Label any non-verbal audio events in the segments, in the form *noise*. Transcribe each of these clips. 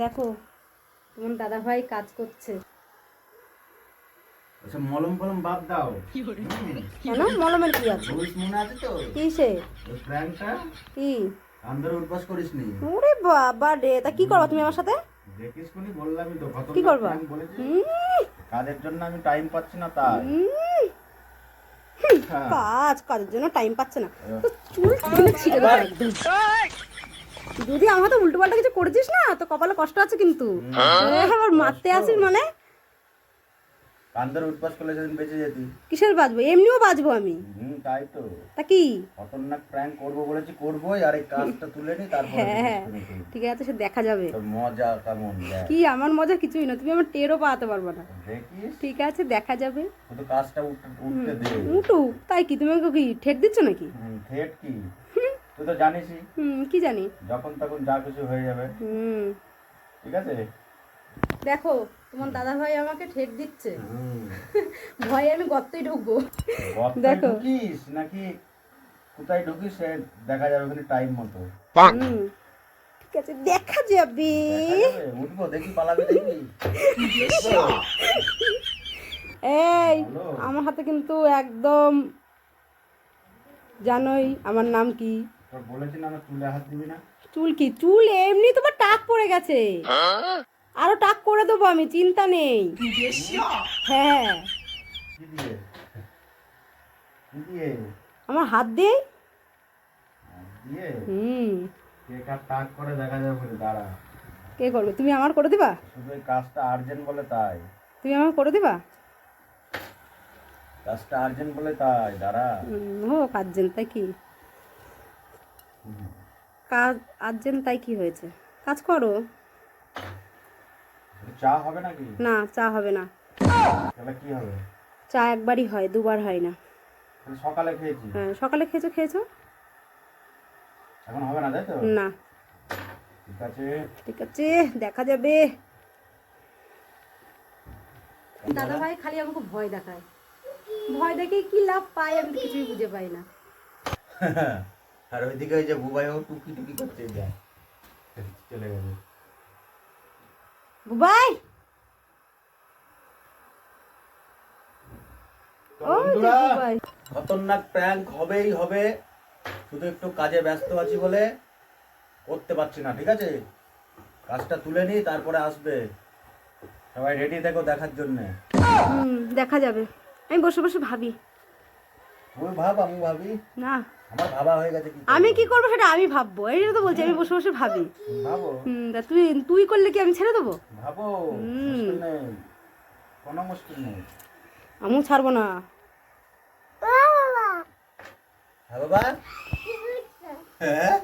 দেখো তোমার দাদা ভাই কাজ করছে। আচ্ছা মলম ফলম বাদ দাও। কেন মলমের কি আছে? মনে আছে তো? কি সে প্র্যাঙ্কটা কি? আন্দরে উঠবাস করিস নি ওরে বাবা রে তা কি করবা তুমি আমার সাথে? দেখিস কোনি বললামই তো কত কি করবা? কাজের জন্য আমি টাইম পাচ্ছি না তাই। হ্যাঁ। কাজ কাজের জন্য টাইম পাচ্ছে না। চুল ছিঁড়ে দেবো। যদি আমার হাতে উল্টো পাল্টা কিছু করেছিস না? তো কপালে কষ্ট আছে কিন্তু। এ, আবার মারতে আসিস মানে? কান্দরে উঠবাস করলে সেদিন বেঁচে যেতি। কিসের বাজবো? এমনিও বাজবো আমি। হুম তাই তো। তা কি? খতরনাক প্র্যাঙ্ক করব বলেছি করবোই। আর এই কাজটা তুলে নি তারপরে হ্যাঁ তুই। ঠিক আছে সে দেখা যাবে। মজা কেমন কি আমার মজা কিছুই না তুমি আমার টেরও পাওয়াতে পারবে না। ঠিক আছে দেখা যাবে। শুধু কাজটা উঠতে দে উঠু তাই কি? তুমি কি ঠেট দিচ্ছ নাকি? থেট কি? তুই তো জানিসই। হুম কি জানি? যখন তখন যা কিছু হয়ে যাবে। হুম। ঠিক আছে? দেখো তোমার দাদা ভাই আমাকে ঠেট দিচ্ছে। হুম। *laughs* ভয়ে আমি গর্তই ঢুকবো। গর্তে দেখো। ঢুকিস নাকি কোথায় ঢুকিস সে দেখা যাবে ওখানে টাইম মতো। ঠিক আছে দেখা যাবে। উঠবো দেখি পালাবি দেখি *laughs* এই আমার হাতে কিন্তু একদম জানোই আমার নাম কি। তোর বলেছি না চুলে হাত দিবি না। চুল কি? চুল এমনি তোমার টাক পড়ে গেছে। আরও টাক করে দেবো আমি চিন্তা নেই। হ্যাঁ। আমার হাত দিয়ে? হুম। টাক করে দেখা যাবে দাঁড়া। কে করবে? তুমি আমার করে দিবা? শুধু কাজটা আর্জেন্ট বলে তাই। তুমি আমার করে দিবা? কাজটা আর্জেন্ট বলে তাই দাঁড়া। ও আর্জেন্ট তাই কি? কাজ আর্জেন্ট তাই কি হয়েছে? কাজ করো। চা হবে নাকি? না চা হবে না। তাহলে কি হবে? চা একবারই হয় দুবার হয় না। সকালে খেয়েছি। হ্যাঁ সকালে খেয়েছো খেয়েছো? এখন হবে না তাই তো? না। ঠিক আছে। ঠিক আছে দেখা যাবে। দাদা ভাই খালি আমাকে ভয় দেখায়। ভয় দেখে কি লাভ পাই আমি কিছুই বুঝে পাই না। *laughs* আর ওইদিকে ওই যে বুবাইও টুকি টুকি করছে যায়। চলে গেছে। বুবাই! ও খতরনাক প্র্যাঙ্ক হবেই হবে। শুধু একটু কাজে ব্যস্ত আছি বলে করতে পারছি না ঠিক আছে? কাজটা তুলে নিই তারপরে আসবে। সবাই রেডি থেকো দেখার জন্যে। দেখা যাবে। আমি বসে বসে ভাবি। তুই ভাব আমি ভাবি। না। আমার ভাবা হয়ে গেছে কি আমি কি করব সেটা আমি ভাববো এই তো বলছি আমি বসে বসে ভাবি। ভাবো। হুম তা তুই তুই করলে কি আমি ছেড়ে দেবো? ভাবো মুশকিল নেই। কোনো মুশকিল নেই। আমিও ছাড়বো না। হ্যাঁ? বাবা হ্যাঁ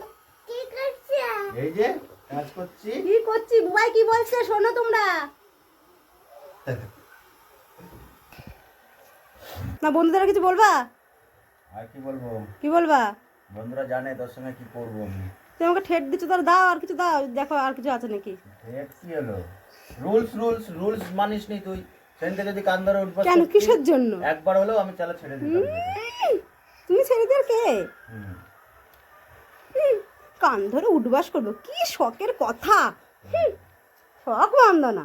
এই যে কাজ করছি। কি করছি? বুবাই কি বলছে? শোনো তোমরা। *laughs* না বন্ধুদের কিছু বলবা? আর কি বলব? কি বলবা? বন্ধুরা জানে তোর সঙ্গে কি করব আমি। তুমি আমাকে ঠেট দিচ্ছ তাহলে দাও আর কিছু দাও দেখো আর কিছু আছে নাকি। রেট কি হলো? রুলস রুলস রুলস মানিস নি তুই। সেদিনকে যদি কান ধরে উঠবো কেন? কিসের জন্য? একবার হলেও আমি চালা ছেড়ে দিতাম। তুমি ছেড়ে দেওয়ার কে। কান ধরে উঠবাস করব কি শখের কথা। শখ বান্ধ না।